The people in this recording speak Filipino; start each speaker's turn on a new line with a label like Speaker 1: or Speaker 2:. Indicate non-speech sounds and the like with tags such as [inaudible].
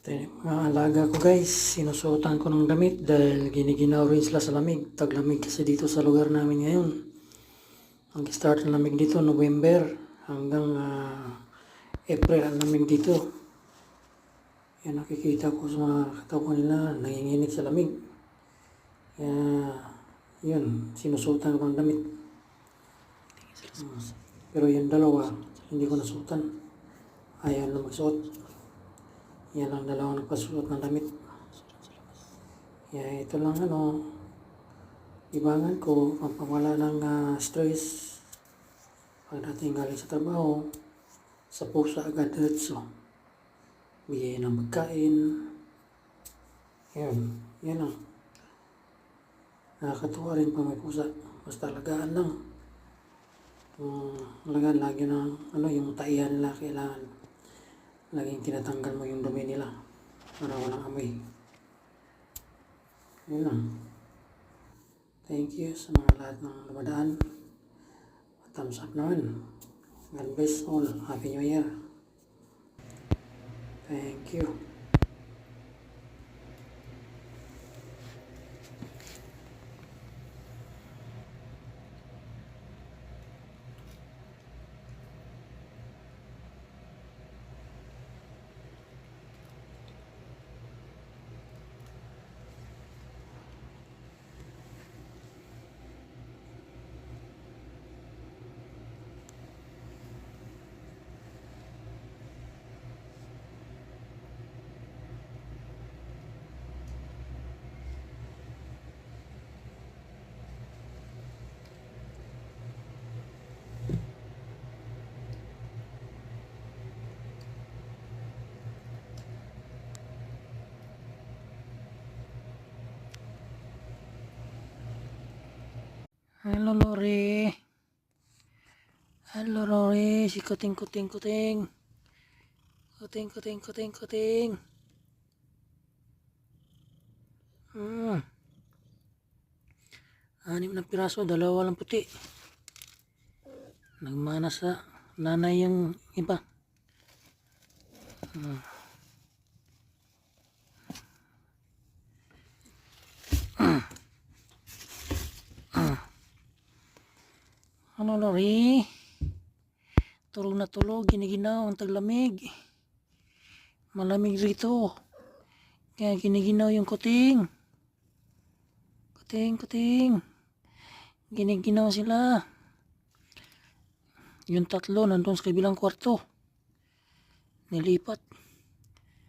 Speaker 1: Mga alaga ko guys, sinusuotan ko ng damit dahil giniginaw rin sila sa lamig. Taglamig kasi dito sa lugar namin ngayon. Ang start ng lamig dito, November hanggang ah, April ang lamig dito. Yan nakikita ko sa mga katawan nila, nanginginig sa lamig. Kaya, yun, sinusuotan ko ng damit. Hmm. Pero yung dalawa, hindi ko nasuotan. Ayaw na magsuot. Yan ang dalawang nagpasuot ng damit. Kaya ito lang ano, ibangan ko, pampawala ng ah, stress. Pagdating galing sa trabaho, sa pusa agad diretso. Bigay ng pagkain. Yan, yan lang. Nakakatuwa rin pa may pusa. Basta alagaan lang. Um, alagaan lagi ng ano, yung taihan nila kailangan laging tinatanggal mo yung dumi nila para walang amoy. Yun lang. Thank you sa mga lahat ng lumadaan. Thumbs up naman. God bless all. Happy New Year. Thank you. Hello, Lori. Hello, Lori. Si kuting, kuting, kuting. Kuting, kuting, kuting, kuting. Hmm. Anim na piraso, dalawa lang puti. Nagmana sa nanay yung iba. Hmm. [clears throat] Ano, Lori? Tulog na tulog, giniginaw ang taglamig. Malamig rito. Kaya giniginaw yung kuting. Kuting, kuting. Giniginaw sila. Yung tatlo nandun sa kabilang kwarto. Nilipat.